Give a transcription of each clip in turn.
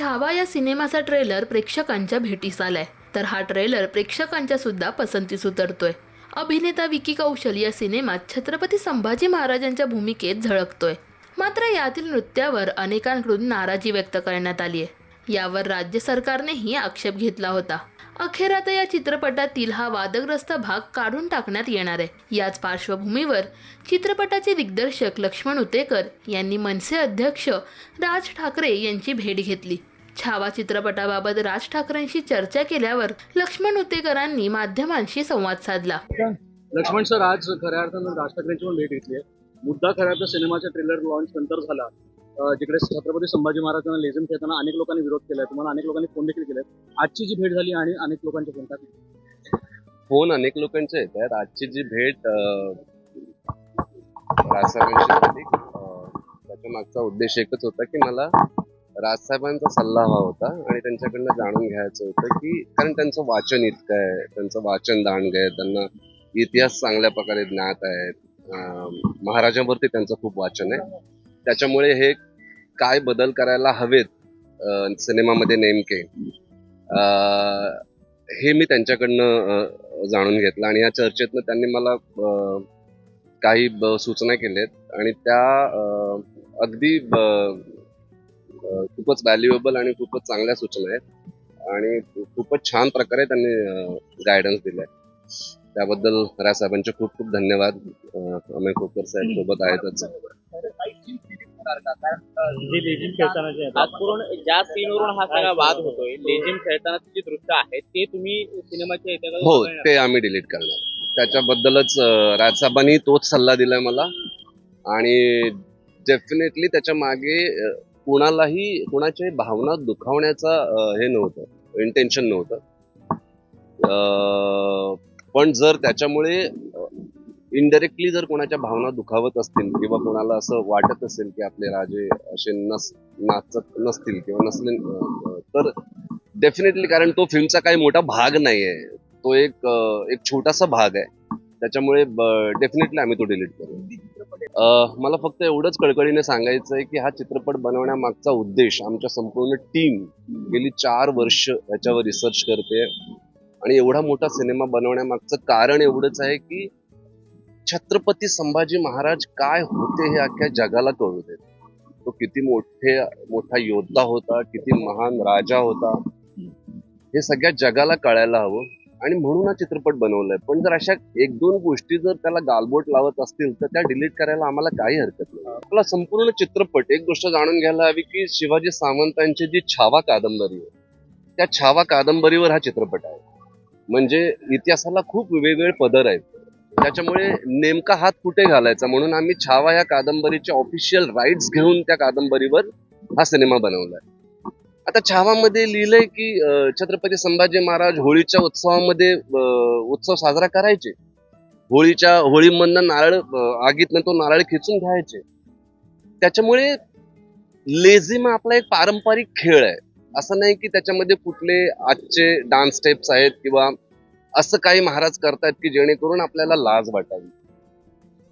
छावा या सिनेमाचा ट्रेलर प्रेक्षकांच्या भेटीस आलाय. तर हा ट्रेलर प्रेक्षकांच्या सुद्धा पसंतीस उतरतोय. अभिनेता विकी कौशल या सिनेमात छत्रपती संभाजी महाराजांच्या भूमिकेत झळकतोय. मात्र यातील नृत्यावर अनेकांकडून नाराजी व्यक्त करण्यात आली आहे यावर राज्य सरकारनेही आक्षेप घेतला होता. अखेर आता या चित्रपटातील हा वादग्रस्त भाग काढून टाकण्यात येणार आहे. याच पार्श्वभूमीवर चित्रपटाचे दिग्दर्शक लक्ष्मण उतेकर यांनी मनसे अध्यक्ष राज ठाकरे यांची भेट घेतली. छावा चित्रपटाबाबत राज ठाकरेंशी चर्चा केल्यावर लक्ष्मण उतेकरांनी माध्यमांशी संवाद साधला. लक्ष्मण सर आज खऱ्या अर्थानं राज ठाकरेंची पण भेट घेतली आहे. मुद्दा खऱ्या सिनेमाचा ट्रेलर लॉन्च नंतर झाला. जिकडे छत्रपती संभाजी महाराजांना लेझिम खेळताना अनेक लोकांनी विरोध केलाय. तुम्हाला अनेक लोकांनी फोन देखील केले आजची जी भेट झाली आणि अनेक लोकांचे फोन टाकले फोन अनेक लोकांचे येत आहेत. आजची जी भेट राजसाहेबांशी त्याच्या मागचा उद्देश एकच होता की मला राजसाहेबांचा सल्ला हवा होता आणि त्यांच्याकडनं जाणून घ्यायचं होतं की कारण त्यांचं वाचन इतकं आहे. त्यांचं वाचन दांडग आहे. त्यांना इतिहास चांगल्या प्रकारे ज्ञात आहे महाराजांवरती त्यांचं खूप वाचन आहे. त्याच्यामुळे हे काय बदल करायला हवेत सिनेमामध्ये नेमके हे मी त्यांच्याकडनं जाणून घेतलं आणि या चर्चेतनं त्यांनी मला काही सूचना केल्यात आणि त्या अगदी खूपच व्हॅल्युएबल आणि खूपच चांगल्या सूचना आहेत आणि खूपच छान प्रकारे त्यांनी गायडन्स दिलाय. त्याबद्दल राजसाहेबांचे खूप खूप धन्यवाद. अ, अमय खोकर साहेब सोबत आहेतच. जे लेझिम खेळताना जे खास करून ज्या सीनवरून हा सगळा वाद होतोय लेझिम खेळतानाचे जे दृश्य आहे ते तुम्ही सिनेमाच्या हो. ते आम्ही डिलीट करणार. त्याच्याबद्दलच राजसाहेबांनी तोच सल्ला दिलाय मला. आणि डेफिनेटली त्याच्यामागे कुणालाही कुणाच्याही भावना दुखावण्याचा हे नव्हतं इंटेन्शन नव्हतं. पण जर त्याच्यामुळे इनडायरेक्टली जर कोणाच्या भावना दुखावत असतील किंवा कोणाला असं वाटत असेल की आपले राजे असे नस नाचत नसतील किंवा नसले तर डेफिनेटली कारण तो फिल्मचा काही मोठा भाग नाही आहे तो एक एक छोटासा भाग आहे. त्याच्यामुळे डेफिनेटली आम्ही तो डिलीट करू. मला फक्त एवढंच कळकळीने सांगायचं आहे की हा चित्रपट बनवण्यामागचा उद्देश आमच्या संपूर्ण टीम गेली चार वर्ष याच्यावर रिसर्च करते. आणि एवढा मोठा सिनेमा बनवण्यामागचं कारण एवढंच आहे की छत्रपती संभाजी महाराज काय होते हे अख्ख्या जगाला कळू देत. तो किती मोठे मोठा योद्धा होता किती महान राजा होता. हे सगळ्या जगाला कळायला हवं. आणि म्हणून हा चित्रपट बनवलाय. पण जर अशा एक दोन गोष्टी जर त्याला गालबोट लावत असतील तर त्या डिलीट करायला आम्हाला काही हरकत नाही. आपला संपूर्ण चित्रपट एक गोष्ट जाणून घ्यायला हवी की शिवाजी सावंतांची जी छावा कादंबरी आहे त्या छावा कादंबरीवर हा चित्रपट आहे. म्हणजे इतिहासाला खूप वेगवेगळे पदर आहेत. त्याच्यामुळे नेमका हात कुठे घालायचा? म्हणून आम्ही छावा या कादंबरीचे ऑफिशियल राईट्स घेऊन त्या कादंबरीवर हा सिनेमा बनवलाय आता छावामध्ये लिहिलंय की छत्रपती संभाजी महाराज होळीच्या उत्सवामध्ये उत्सव साजरा करायचे. होळीच्या होळीमधनं नारळ आगीतनं तो नारळ खिचून घ्यायचे. त्याच्यामुळे लेझिम आपला एक पारंपरिक खेळ आहे. असं नाही की त्याच्यामध्ये कुठले आजचे डान्स स्टेप्स आहेत किंवा असं काही महाराज करतायत की जेणेकरून आपल्याला लाज वाटावी.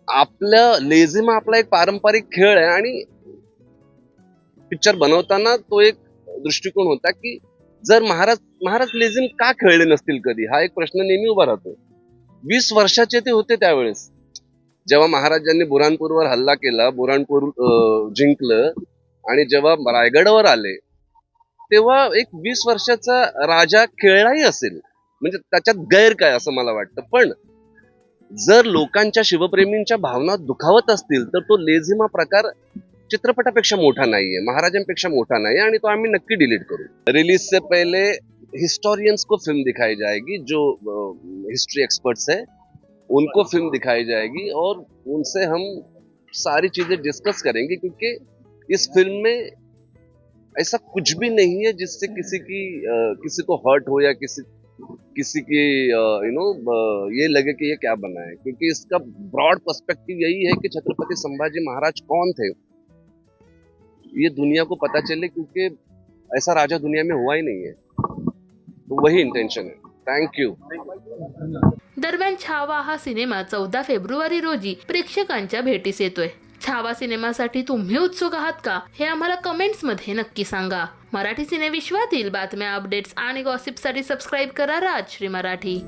आपलं लेझिम आपला एक पारंपरिक खेळ आहे आणि पिक्चर बनवताना तो एक दृष्टिकोन होता की जर महाराज महाराज लेझिम का खेळले नसतील कधी? हा एक प्रश्न नेहमी उभा राहतो. वीस वर्षाचे ते होते त्यावेळेस. जेव्हा महाराजांनी बुराणपूरवर हल्ला केला बुराणपूर जिंकलं आणि जेव्हा रायगडवर आले तेव्हा एक वीस वर्षाचा राजा खेळलाही असेल. म्हणजे त्याच्यात गैर काय असं मला वाटतं. पण जर लोकांच्या शिवप्रेमींच्या भावना दुखावत असतील तर तो लेझिमा प्रकार चित्रपटापेक्षा मोठा नाहीये महाराजांपेक्षा मोठा नाही आणि तो आम्ही नक्की डिलीट करू. रिलीज से पहले हिस्टोरियंस को फिल्म दिखाई जाएगी जो हिस्ट्री एक्सपर्ट्स है उनको फिल्म दिखाई जाएगी और उनसे हम सारी चीजें डिस्कस करेंगे क्योंकि इस फिल्म में ऐसा कुछ भी नहीं है जिससे किसी की किसी को हर्ट हो या किसी किसी की यू नो ये लगे कि ये क्या बना है? क्योंकि इसका ब्रॉड पर्सपेक्टिव यही है कि छत्रपति संभाजी महाराज कौन थे? ये दुनिया को पता चले क्योंकि ऐसा राजा दुनिया में हुआ ही नहीं है। तो वही इंटेंशन है। थैंक यू दरम्यान छावा हा सिनेमा चौदा फेब्रुवारी रोजी प्रेक्षकांच्या भेटीस येतोय. छावा सिनेमासाठी तुम्ही उत्सुक आहात का? हे आम्हाला कमेंट्समध्ये नक्की सांगा. मराठी सिनेविश्वातील बातम्या अपडेट्स आणि गॉसिपसाठी सबस्क्राईब करा राजश्री मराठी.